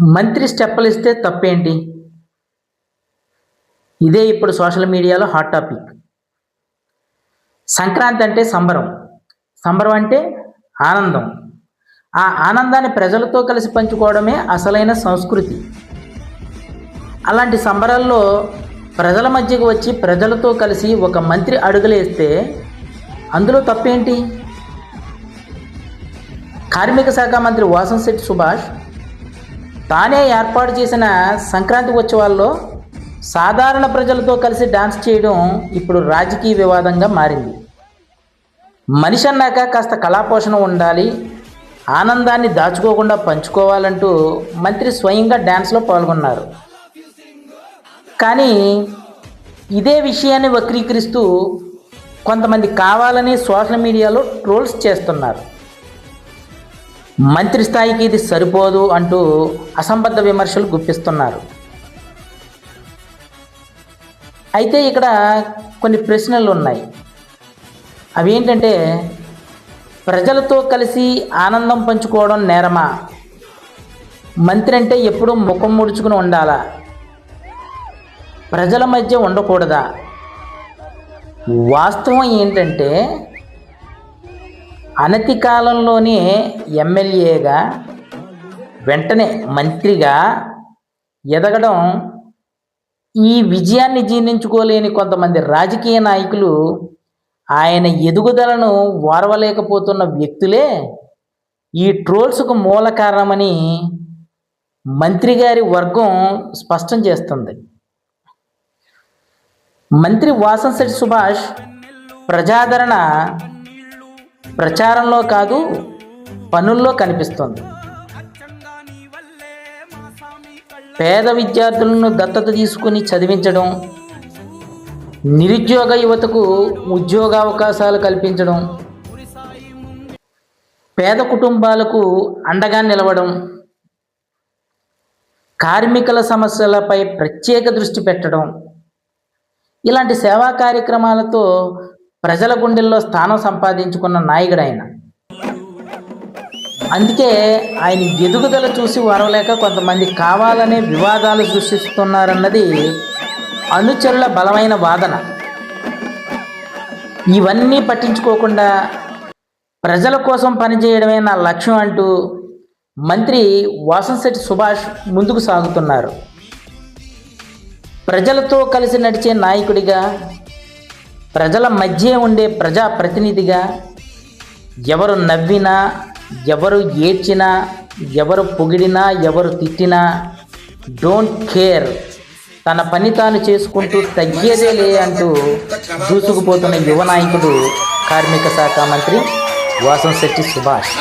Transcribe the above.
మంత్రి స్టెప్పులు ఇస్తే తప్పేంటి? ఇదే ఇప్పుడు సోషల్ మీడియాలో హాట్ టాపిక్. సంక్రాంతి అంటే సంబరం. సంబరం అంటే ఆనందం. ఆ ఆనందాన్ని ప్రజలతో కలిసి పంచుకోవడమే అసలైన సంస్కృతి. అలాంటి సంబరాల్లో ప్రజల మధ్యకు వచ్చి ప్రజలతో కలిసి ఒక మంత్రి అడుగులేస్తే అందులో తప్పేంటి? కార్మిక శాఖ మంత్రి వాసంశెట్టి సుభాష్ తానే ఏర్పాటు చేసిన సంక్రాంతి ఉత్సవాల్లో సాధారణ ప్రజలతో కలిసి డాన్స్ చేయడం ఇప్పుడు రాజకీయ వివాదంగా మారింది. మనిషి అన్నాక కాస్త కళాపోషణ ఉండాలి ఆనందాన్ని దాచుకోకుండా పంచుకోవాలంటూ మంత్రి స్వయంగా డ్యాన్స్లో పాల్గొన్నారు. కానీ ఇదే విషయాన్ని వక్రీకరిస్తూ కొంతమంది కావాలని సోషల్ మీడియాలో ట్రోల్స్ చేస్తున్నారు. మంత్రి స్థాయికి ఇది సరిపోదు అంటూ అసంబద్ధ విమర్శలు గుప్పిస్తున్నారు. అయితే ఇక్కడ కొన్ని ప్రశ్నలు ఉన్నాయి అవి ఏంటంటే ప్రజలతో కలిసి ఆనందం పంచుకోవడం నేరమా? మంత్రి అంటే ఎప్పుడూ ముఖం ముడుచుకుని ఉండాలా? ప్రజల మధ్య ఉండకూడదా? వాస్తవం ఏంటంటే అనతి కాలంలోనే ఎమ్మెల్యేగా వెంటనే మంత్రిగా ఎదగడం ఈ విజయాన్ని జీర్ణించుకోలేని కొంతమంది రాజకీయ నాయకులు ఆయన ఎదుగుదలను ఓర్వలేకపోతున్న వ్యక్తులే ఈ ట్రోల్స్కు మూల కారణమని మంత్రి గారి వర్గం స్పష్టం చేస్తుంది. మంత్రి వాసంశెట్టి సుభాష్ ప్రజాదరణ ప్రచారంలో కాదు పనుల్లో కనిపిస్తుంది. పేద విద్యార్థులను దత్తత తీసుకుని చదివించడం నిరుద్యోగ యువతకు ఉద్యోగ అవకాశాలు కల్పించడం పేద కుటుంబాలకు అండగా నిలవడం కార్మికుల సమస్యలపై ప్రత్యేక దృష్టి పెట్టడం ఇలాంటి సేవా కార్యక్రమాలతో ప్రజల గుండెల్లో స్థానం సంపాదించుకున్న నాయకుడు ఆయన అందుకే ఆయన ఎదుగుదల చూసి వరవలేక కొంతమంది కావాలనే వివాదాలు సృష్టిస్తున్నారన్నది అనుచరుల బలమైన వాదన. ఇవన్నీ పట్టించుకోకుండా ప్రజల కోసం పనిచేయడమే నా లక్ష్యం అంటూ మంత్రి వాసంశెట్టి సుభాష్ ముందుకు సాగుతున్నారు. ప్రజలతో కలిసి నడిచే నాయకుడిగా ప్రజల మధ్య ఉండే ప్రజా ప్రతినిధిగా ఎవరు నవ్వినా ఎవరు ఏడ్చినా ఎవరు పొగిడినా ఎవరు తిట్టినా డోంట్ కేర్ తన పని తాను చేసుకుంటూ తగ్గేదేలే అంటూ దూసుకుపోతున్న యువ నాయకుడు కార్మిక శాఖ మంత్రి వాసంశెట్టి సుభాష్.